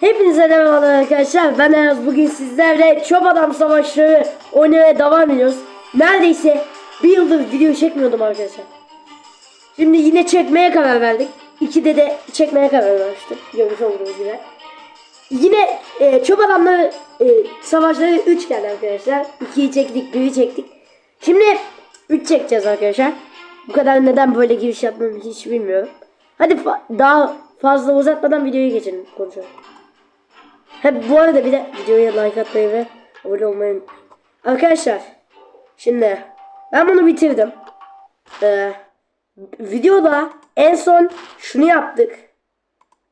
Hepinize merhaba arkadaşlar. Ben Enes. Bugün sizlerle Çöp Adam Savaşları oynamaya devam ediyoruz. Neredeyse bir yıldır video çekmiyordum arkadaşlar. Şimdi yine çekmeye karar verdik. İkide de çekmeye karar vermiştim. Görmüş olduğunuz gibi. Yine e, Çöp Adamları e, Savaşları 3 geldi arkadaşlar. 2'yi çektik, 1'i çektik. Şimdi 3 çekeceğiz arkadaşlar. Bu kadar neden böyle giriş yapmamı hiç bilmiyorum. Hadi daha fazla uzatmadan videoya geçelim konuşalım. He bu arada bir de videoya like atmayı ve abone olmayı. Arkadaşlar şimdi ben bunu bitirdim. Ee, videoda en son şunu yaptık.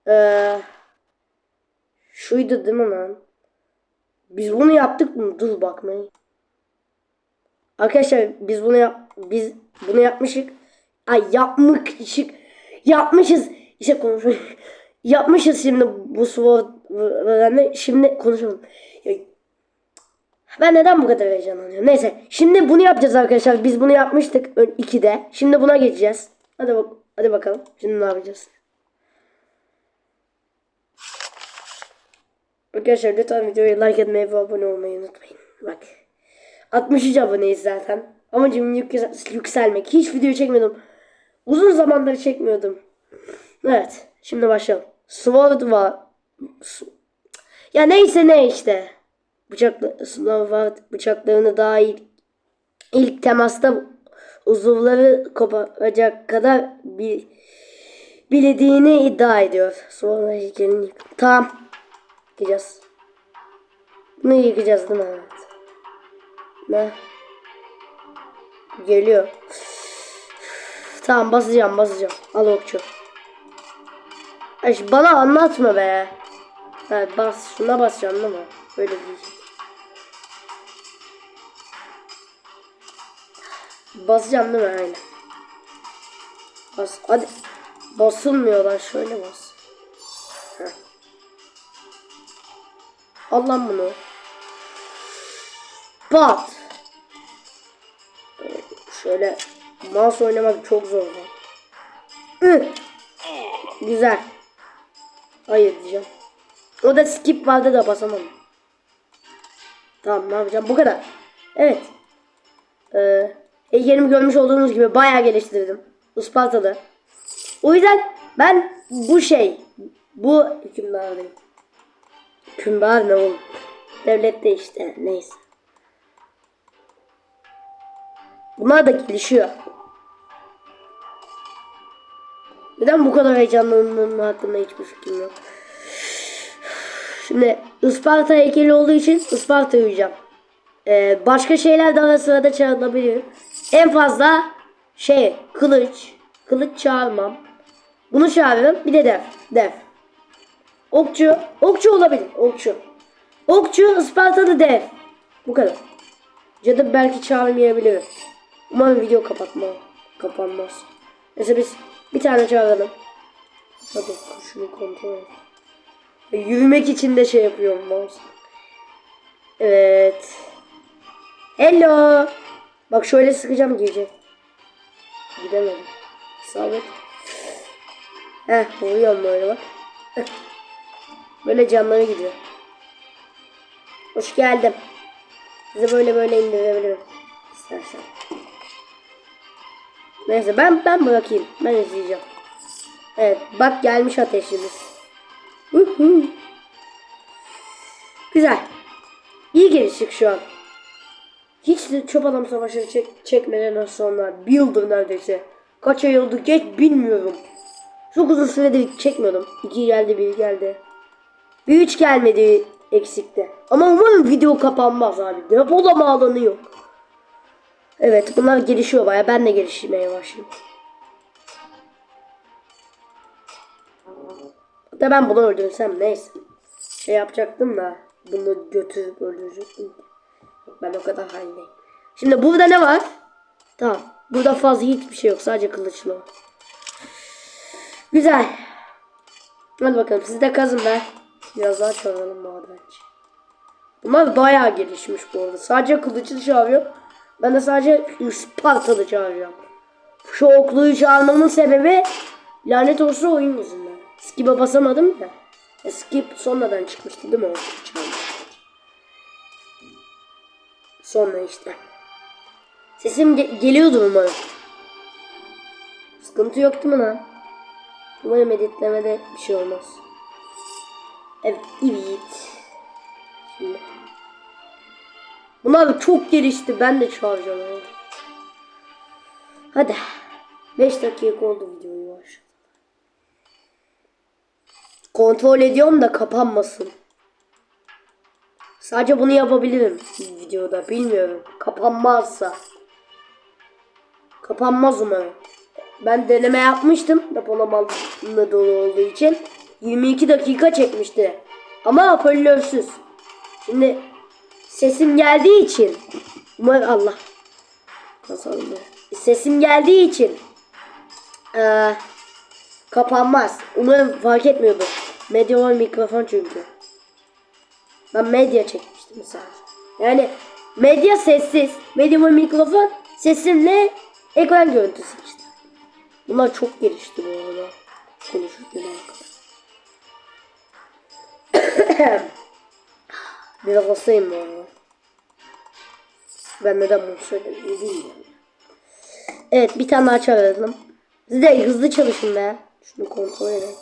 Ee, şuydu değil mi lan? Biz bunu yaptık mı? Dur bakmayın. Arkadaşlar biz bunu yap biz bunu yapmışık. Ay yapmışık. Yapmışız. İşte konuşuyor. Yapmışız şimdi bu sword'larını. Şimdi konuşalım. Ben neden bu kadar heyecanlanıyorum? Neyse. Şimdi bunu yapacağız arkadaşlar. Biz bunu yapmıştık 2'de. Şimdi buna geçeceğiz. Hadi bak hadi bakalım. Şimdi ne yapacağız? Arkadaşlar lütfen videoya like etmeyi ve abone olmayı unutmayın. Bak. 63 aboneyiz zaten. Amacım yük- yükselmek. Hiç video çekmiyordum. Uzun zamandır çekmiyordum. Evet. Şimdi başlayalım. Sword var. Ya neyse ne işte. Bıçaklı Sword var. Bıçaklarını daha ilk, ilk temasta uzuvları koparacak kadar bir bildiğini iddia ediyor. Sonra heykelini yık- Tamam. Yıkacağız. Bunu yıkacağız değil mi? Evet. Ne? Geliyor. Tamam basacağım basacağım. Al okçu. Ay, bana anlatma be. Evet bas şuna basacağım değil mi? Böyle diyecek. Basacağım değil mi? Aynen. Bas hadi. Basılmıyor lan şöyle bas. Heh. Al lan bunu. Pat. Şöyle mouse oynamak çok zor. Güzel. Hayır diyeceğim. O da skip vardı da basamadım. Tamam ne yapacağım bu kadar. Evet. Ee, heykelimi görmüş olduğunuz gibi bayağı geliştirdim. Isparta'da. O yüzden ben bu şey bu hükümdardayım. Hükümdar ne oğlum? Devlette işte neyse. Bunlar da gelişiyor. Neden bu kadar heyecanlandığım hakkında hiçbir fikrim yok. Şimdi Isparta heykeli olduğu için Isparta uyuyacağım. Ee, başka şeyler de ara sırada çağrılabilir. En fazla şey kılıç. Kılıç çağırmam. Bunu çağırırım. Bir de dev. Dev. Okçu. Okçu olabilir. Okçu. Okçu Ispartalı dev. Bu kadar. Cadı belki çağırmayabilirim. Umarım video kapatma. Kapanmaz. Mesela biz bir tane çağıralım. Hadi şunu kontrol et. Yürümek için de şey yapıyorum mouse. Evet. Hello. Bak şöyle sıkacağım gece. Gidemedim. İsabet. Heh vuruyorum böyle bak. Böyle canları gidiyor. Hoş geldim. Size böyle böyle indirebilirim. İstersen. Neyse ben ben bırakayım. Ben izleyeceğim. Evet bak gelmiş ateşimiz. Uhu. Güzel. İyi geliştik şu an. Hiç de çöp adam savaşı çek, çekmeden sonra bir yıldır neredeyse. Kaç ay oldu geç bilmiyorum. Çok uzun süredir çekmiyordum. İki geldi bir geldi. Bir üç gelmedi eksikti. Ama umarım video kapanmaz abi. Depolama alanı yok. Evet bunlar gelişiyor baya. Ben de gelişmeye başlayayım. Da ben bunu öldürsem neyse. Şey yapacaktım da bunu götürüp öldürecektim. Yok, Ben o kadar halindeyim. Şimdi burada ne var? Tamam. Burada fazla hiçbir şey yok. Sadece kılıçlı var. Güzel. Hadi bakalım siz de kazın be. Biraz daha çağıralım madenci. Bunlar bayağı gelişmiş bu arada. Sadece kılıçlı çağırıyor. Ben de sadece Spartalı çağırıyorum. Şu okluyu çağırmamın sebebi lanet olsun oyun yüzünden. Skip'e basamadım ya. Skip sonradan çıkmıştı değil mi. Sonra işte. Sesim ge- geliyordu umarım. Sıkıntı yok değil mi lan? Umarım editlemede bir şey olmaz. Evet, evet. Şimdi. Bunlar çok gelişti. Ben de çağıracağım. ya. Hadi. 5 dakika oldu videoyu var. Kontrol ediyorum da kapanmasın. Sadece bunu yapabilirim videoda. Bilmiyorum. Kapanmazsa. Kapanmaz umarım. Ben deneme yapmıştım. Depolamanlı dolu olduğu için. 22 dakika çekmişti. Ama hoparlörsüz. Şimdi sesim geldiği için Allah nasıl? Sesim geldiği için eee, kapanmaz. Umarım fark etmiyordur. Medya var mikrofon çünkü. Ben medya çekmiştim sadece. Yani medya sessiz. Medya var mikrofon sesimle ekran görüntüsü işte. Bunlar çok gelişti bu arada. Konuşurken arkadaşlar. Biraz bu arada. Ben neden bunu söyledim. Evet bir tane daha çağıralım. Siz de hızlı çalışın be. Şunu kontrol edin.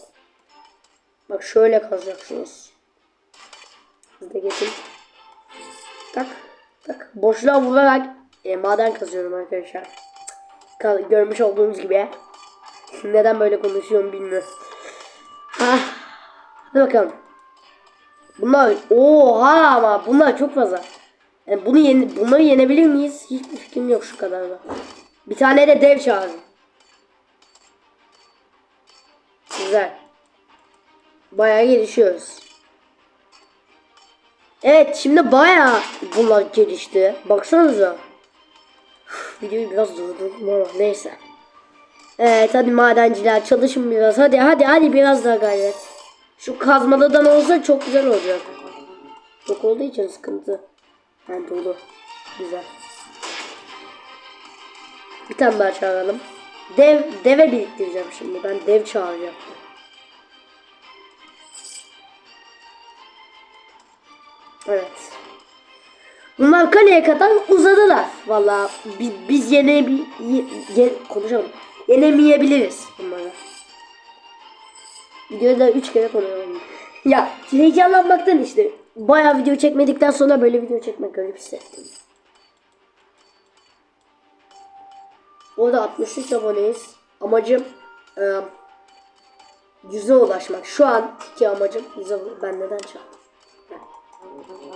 Bak şöyle kazacaksınız. Hızlı geçin. Tak tak. Boşluğa vurarak e, maden kazıyorum arkadaşlar. Ka- görmüş olduğunuz gibi. Neden böyle konuşuyorum bilmiyorum. Ah. Hadi bakalım. Bunlar oha ama bunlar çok fazla. Yani bunu yeni, bunları yenebilir miyiz? Hiçbir fikrim yok şu kadar da. Bir tane de dev çağırın. Güzel. Bayağı gelişiyoruz. Evet şimdi bayağı bunlar gelişti. Baksanıza. Videoyu biraz durdurdum ama neyse. Evet hadi madenciler çalışın biraz. Hadi hadi hadi biraz daha gayret. Şu kazmalıdan olsa çok güzel olacak. Çok olduğu için sıkıntı. Yani dolu. Güzel. Bir tane daha çağıralım. Dev, deve biriktireceğim şimdi. Ben dev çağıracağım. Evet. Bunlar kaleye kadar uzadılar. Valla biz, biz yene, ye, ye, konuşalım. Yenemeyebiliriz bunları. Videoda 3 kere konuşalım. ya heyecanlanmaktan işte. Bayağı video çekmedikten sonra böyle video çekmek garip hissettim. Orada 63 aboneyiz. Amacım e, 100'e ulaşmak. Şu an ki amacım 100'e ben neden çaldım?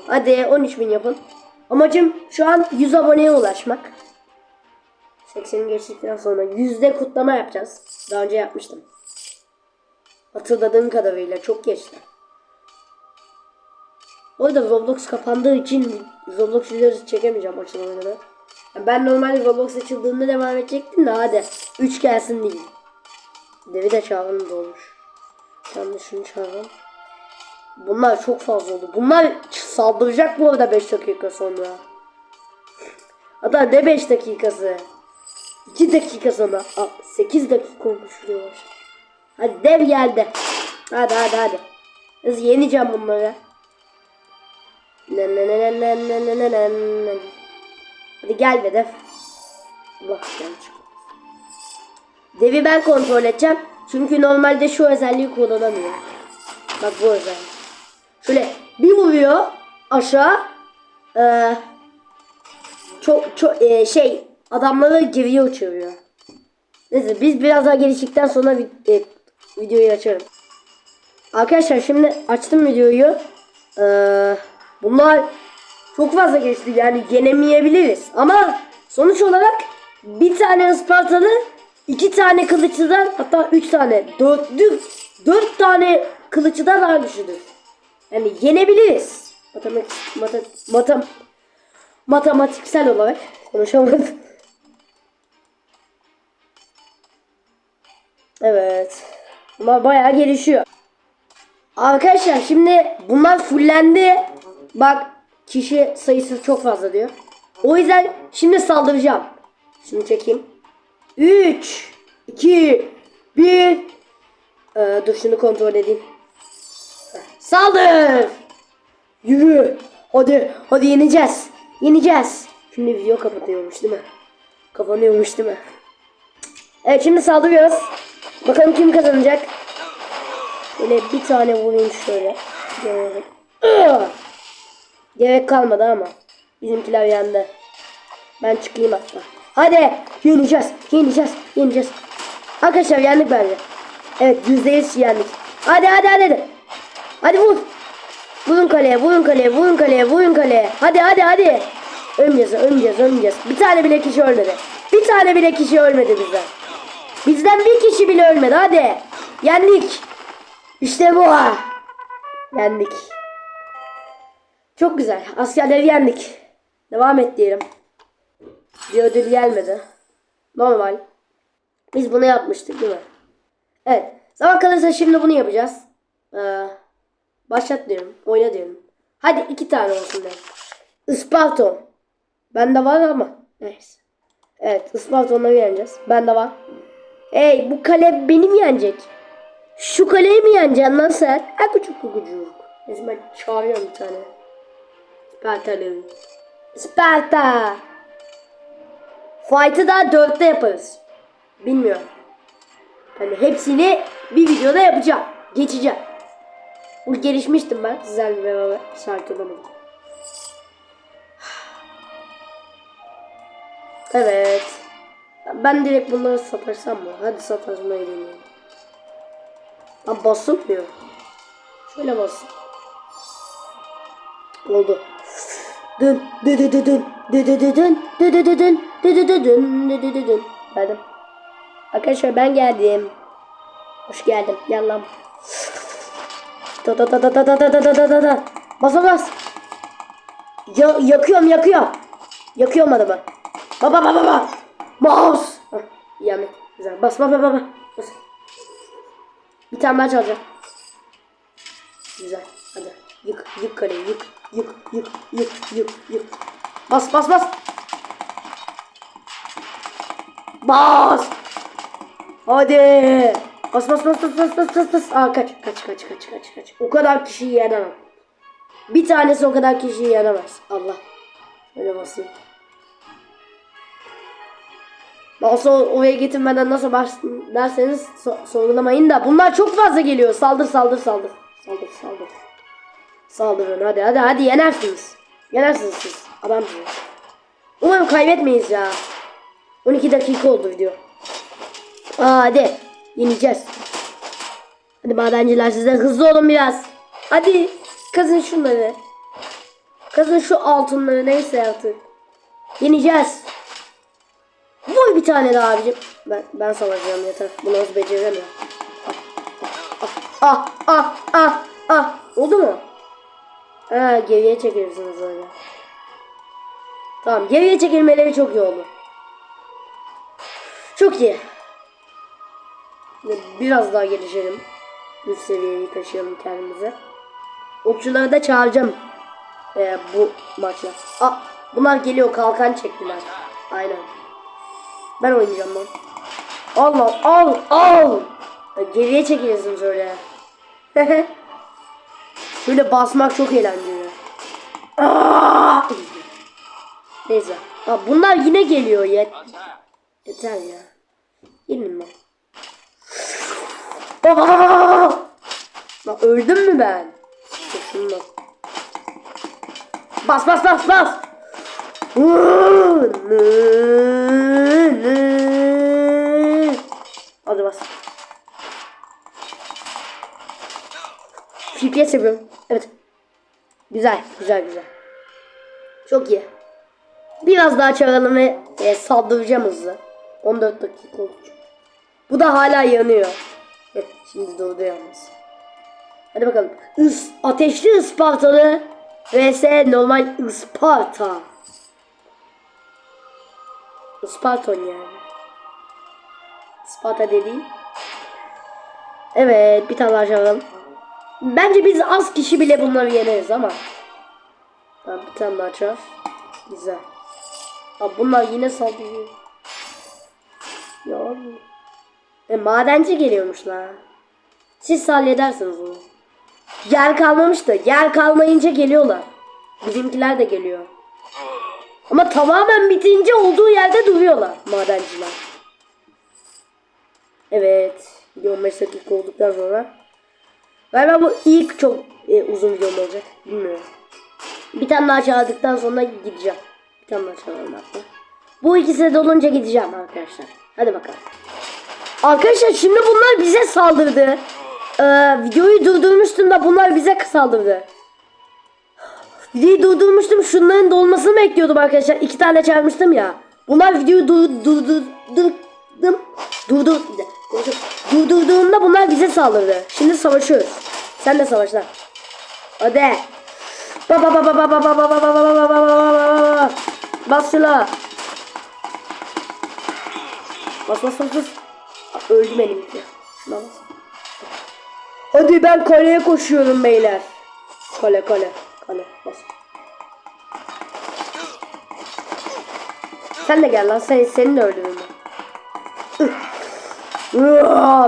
Hadi 13.000 yapın. Amacım şu an 100 aboneye ulaşmak. 80'i geçtikten sonra yüzde kutlama yapacağız. Daha önce yapmıştım. Hatırladığım kadarıyla çok geçti. O yüzden Roblox kapandığı için Roblox videosu çekemeyeceğim açılımını. Yani ben normalde Roblox açıldığında devam edecektim de hadi 3 gelsin değil. Devi de çağırın da olur. Ben de şunu çağıralım. Bunlar çok fazla oldu. Bunlar saldıracak bu arada 5 dakika sonra. Hatta ne 5 dakikası? 2 dakika sonra. Aa, 8 dakika olmuş diyorlar. Hadi dev geldi. Hadi hadi hadi. Hız yeneceğim bunları. Hadi gel be dev. Allah çık. Devi ben kontrol edeceğim. Çünkü normalde şu özelliği kullanamıyor. Bak bu özellik. Şöyle bir vuruyor aşağı. Ee, çok çok e, şey adamları geriye uçuruyor. Neyse biz biraz daha geliştikten sonra e, videoyu açarım. Arkadaşlar şimdi açtım videoyu. Ee, bunlar çok fazla geçti yani yenemeyebiliriz. Ama sonuç olarak bir tane Ispartalı, iki tane kılıçlıdan hatta üç tane, dörtlü, dört tane kılıçlıdan daha güçlüdür. Yani yenebiliriz. Matematik, mata, matem, matematiksel olarak konuşamadım. Evet. Bunlar bayağı gelişiyor. Arkadaşlar şimdi bunlar fullendi. Bak kişi sayısı çok fazla diyor. O yüzden şimdi saldıracağım. Şunu çekeyim. 3 2 1 ee, Dur şunu kontrol edeyim. Saldır. Yürü. Hadi. Hadi yeneceğiz. Yeneceğiz. Şimdi video kapatıyormuş değil mi? Kapanıyormuş değil mi? Evet şimdi saldırıyoruz. Bakalım kim kazanacak. Böyle bir tane vurayım şöyle. Gerek. Kalmadı ama. Bizimkiler yandı. Ben çıkayım hatta. Hadi yeneceğiz. Yeneceğiz. Yeneceğiz. Arkadaşlar yendik bence. Evet yüzde yüz yendik. Hadi hadi hadi. Hadi, hadi vur. Vurun kaleye, vurun kaleye, vurun kaleye, vurun kaleye. Hadi hadi hadi. Ölmeyeceğiz, ölmeyeceğiz, ölmeyeceğiz. Bir tane bile kişi ölmedi. Bir tane bile kişi ölmedi bizden. Bizden bir kişi bile ölmedi. Hadi. Yendik. İşte bu. Yendik. Çok güzel. Askerleri yendik. Devam et diyelim. Bir ödül gelmedi. Normal. Biz bunu yapmıştık değil mi? Evet. Zaman kalırsa şimdi bunu yapacağız. Ee, başlat diyorum. Oyna diyorum. Hadi iki tane olsun derim. Isparton. Bende var ama. Neyse. Evet. Isparton'ları yeneceğiz. Bende var. Hey bu kale benim yenecek. Şu kaleyi mi yeneceksin lan sen? Ha küçük kukucuk. Neyse ben çağırıyorum bir tane. Spartalı. Sparta. Fight'ı da dörtte yaparız. Bilmiyorum. Hani hepsini bir videoda yapacağım. Geçeceğim. Bu gelişmiştim ben sizlerle beraber. Şarkı olamadım. Evet. Ben direkt bunları satarsam mı? Hadi sataşmayı deneyelim. Lan basılmıyor. Şöyle basın. Oldu. Dün dün dün dün dün dün dün dün dün dün dün dün dün dün Geldim. Arkadaşlar ben geldim. Hoş geldim. Da da da da da da da da da da da da. Basa bas. Ya, yakıyorum yakıyorum. Yakıyorum adamı. Baba baba baba. Mouse. Hah, Yani güzel. Bas baba baba. Bas. Bir tane daha çalacağım. Güzel. Hadi. Yık yık kaleyi yık. Yık yık yık yık yık. Bas bas bas. Bas. Hadi. Bas bas bas bas bas bas bas bas. Aa kaç kaç kaç kaç kaç kaç. O kadar kişiyi yenemem. Bir tanesi o kadar kişiyi yenemez. Allah. Şöyle basayım. Olsa oraya getirmeden nasıl başladın derseniz so- sorgulamayın da bunlar çok fazla geliyor. Saldır saldır saldır. Saldır saldır. Saldırın hadi hadi hadi yenersiniz. Yenersiniz siz. Adamsınız. Umarım kaybetmeyiz ya. 12 dakika oldu video. Aa hadi. Yeneceğiz. Hadi madenciler siz de hızlı olun biraz. Hadi. Kazın şunları. Kazın şu altınları neyse artık. Yeneceğiz. Vur bir tane daha abicim. Ben, ben savaşacağım yeter. Bunu az beceremiyorum. Ah ah ah ah. Oldu mu? Ha geriye çekilirsiniz öyle. Tamam geriye çekilmeleri çok iyi oldu. Çok iyi. Biraz daha gelişelim. Üst seviyeyi taşıyalım kendimize. Okçuları da çağıracağım. Ee, bu maçla. Aa, bunlar geliyor kalkan çektiler. Aynen. Ben oynayacağım lan. Al lan al al. Ya Geriye çekilirsin şöyle. şöyle basmak çok eğlenceli. Aa! Neyse. Ha, bunlar yine geliyor yet. Yeter ya. Yemin lan. Aa! Lan öldüm mü ben? Şunu. Bas bas bas bas. Hadi bas. FPS yapıyorum. Evet. Güzel, güzel, güzel. Çok iyi. Biraz daha çağıralım ve e, saldıracağım hızlı. 14 dakika çünkü. Bu da hala yanıyor. Evet, şimdi durdu yalnız. Hadi bakalım. Is, ateşli Ispartalı vs normal Isparta. Isparton yani. Isparta dediğim. Evet bir tane daha çağıralım. Bence biz az kişi bile bunları yeneriz ama. Tamam bir tane daha çağır. Güzel. Abi bunlar yine saldırıyor. Ya abi. E, madenci geliyormuş la. Siz halledersiniz onu. yer kalmamıştı. Yer kalmayınca geliyorlar. Bizimkiler de geliyor. Ama tamamen bitince olduğu yerde duruyorlar madenciler. Evet. Video 15 dakika olduktan sonra. Galiba bu ilk çok e, uzun videom olacak. Bilmiyorum. Bir tane daha çağırdıktan sonra gideceğim. Bir tane daha çağıralım hatta. Bu ikisi de olunca gideceğim arkadaşlar. Hadi bakalım. Arkadaşlar şimdi bunlar bize saldırdı. Ee, videoyu durdurmuştum da bunlar bize saldırdı. Videoyu durdurmuştum. Şunların dolmasını bekliyordum arkadaşlar. İki tane çağırmıştım ya. Bunlar videoyu dur dur dur durdurdum. Durdur durdurduğumda bunlar bize saldırdı. Şimdi savaşıyoruz. Sen de savaş lan. Hadi. Ba ba ba ba ba ba ba ba ba ba ba ba ba ba ba ba Bas şuna. Bas bas bas bas. Öldü benimki. Şuna bas. Hadi ben kaleye koşuyorum beyler. Kale kale. Kale bas. Sen de gel lan. Sen, seni de öldürürüm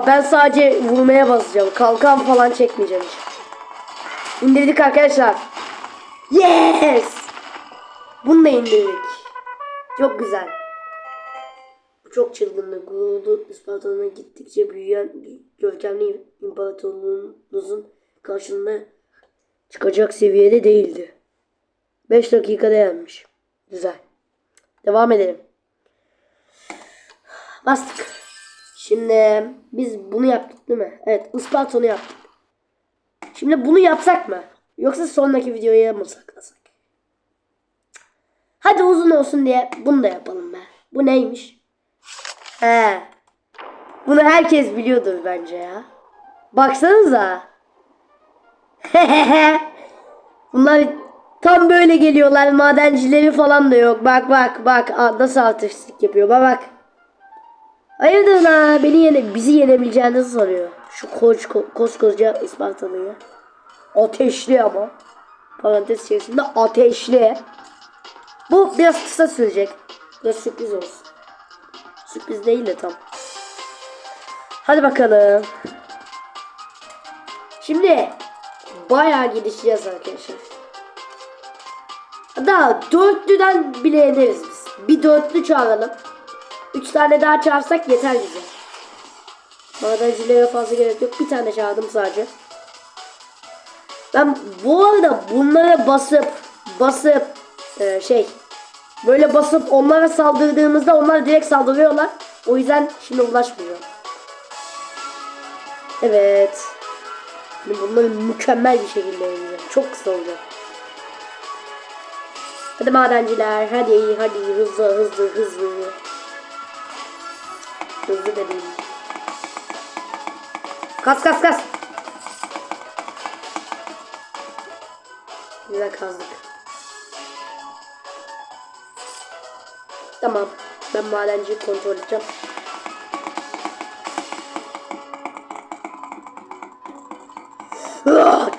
ben. Sadece vurmaya basacağım. Kalkan falan çekmeyeceğim hiç. İndirdik arkadaşlar. Yes! Bunu da indirdik. Çok güzel. Bu çok çılgınlık. Gururlu Isparta'na gittikçe büyüyen görkemli imparatorluğunuzun karşılığında çıkacak seviyede değildi. 5 dakikada yenmiş. Güzel. Devam edelim. Bastık. Şimdi biz bunu yaptık değil mi? Evet Isparta'nı yaptık. Şimdi bunu yapsak mı? Yoksa sonraki videoya mı saklasak? Hadi uzun olsun diye bunu da yapalım be. Bu neymiş? He. Bunu herkes biliyordur bence ya. Baksanıza. Bunlar tam böyle geliyorlar. Madencileri falan da yok. Bak bak bak. Nasıl artistlik yapıyor. Bak bak. Hayırdır la beni yene bizi yenebileceğini sanıyor. Şu koç ko, koskoca Ispartalı'yı. Ateşli ama. Parantez içerisinde ateşli. Bu biraz kısa sürecek. Biraz sürpriz olsun. Sürpriz değil de tam. Hadi bakalım. Şimdi bayağı gelişeceğiz arkadaşlar. Daha dörtlüden bile ederiz biz. Bir dörtlü çağıralım. Üç tane daha çağırsak yeter bize. Madencilere fazla gerek yok. Bir tane çağırdım sadece. Ben bu arada bunlara basıp basıp e, şey böyle basıp onlara saldırdığımızda onlar direkt saldırıyorlar. O yüzden şimdi ulaşmıyor. Evet. Şimdi bunları mükemmel bir şekilde oynayacağım. Çok kısa olacak. Hadi madenciler hadi hadi hızlı hızlı hızlı. Hızlı değil. Kas kas kas. Güzel kazdık. Tamam. Ben madenciyi kontrol edeceğim.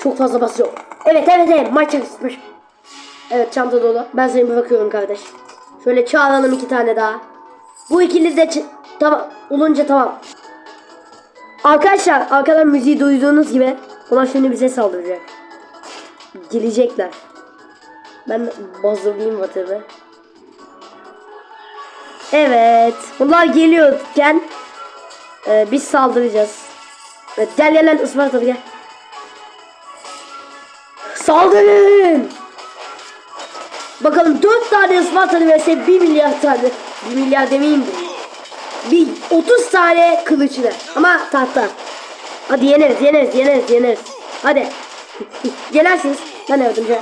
Çok fazla basıyor. Evet evet evet maç çalışmış. Evet çanta dolu. Ben seni bırakıyorum kardeş. Şöyle çağıralım iki tane daha. Bu ikili de tamam olunca tamam. Arkadaşlar arkadan müziği duyduğunuz gibi onlar şimdi bize saldıracak. Gelecekler. Ben hazırlayayım vatanı. Evet. Bunlar geliyorken e, biz saldıracağız. Evet, gel gel lan Ispartalı gel. Saldırın! Bakalım 4 tane Ispartalı vs 1 milyar tane. 1 milyar demeyeyim de. Bir 30 tane kılıçlı. Ama tahta. Hadi yeneriz yeneriz yeneriz yeneriz. Hadi. Gelersiniz. Ben yardımcı.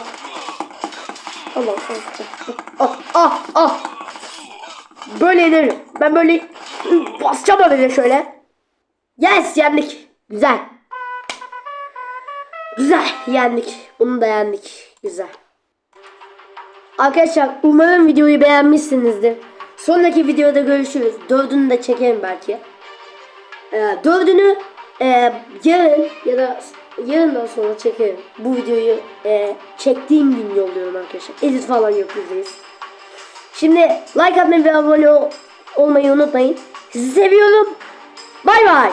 Allah Allah. Ah ah ah. Böyle yenerim. Ben böyle basacağım öyle şöyle. Yes yendik. Güzel. Güzel yendik. Bunu da yendik. Güzel. Arkadaşlar umarım videoyu beğenmişsinizdir. Sonraki videoda görüşürüz. Dördünü de çekerim belki. Ee, dördünü e, yarın ya da yarından sonra çekerim. Bu videoyu e, çektiğim gün yolluyorum arkadaşlar. Edit falan yapıyoruz. Şimdi like atmayı ve abone ol- olmayı unutmayın. Sizi seviyorum. Bay bay.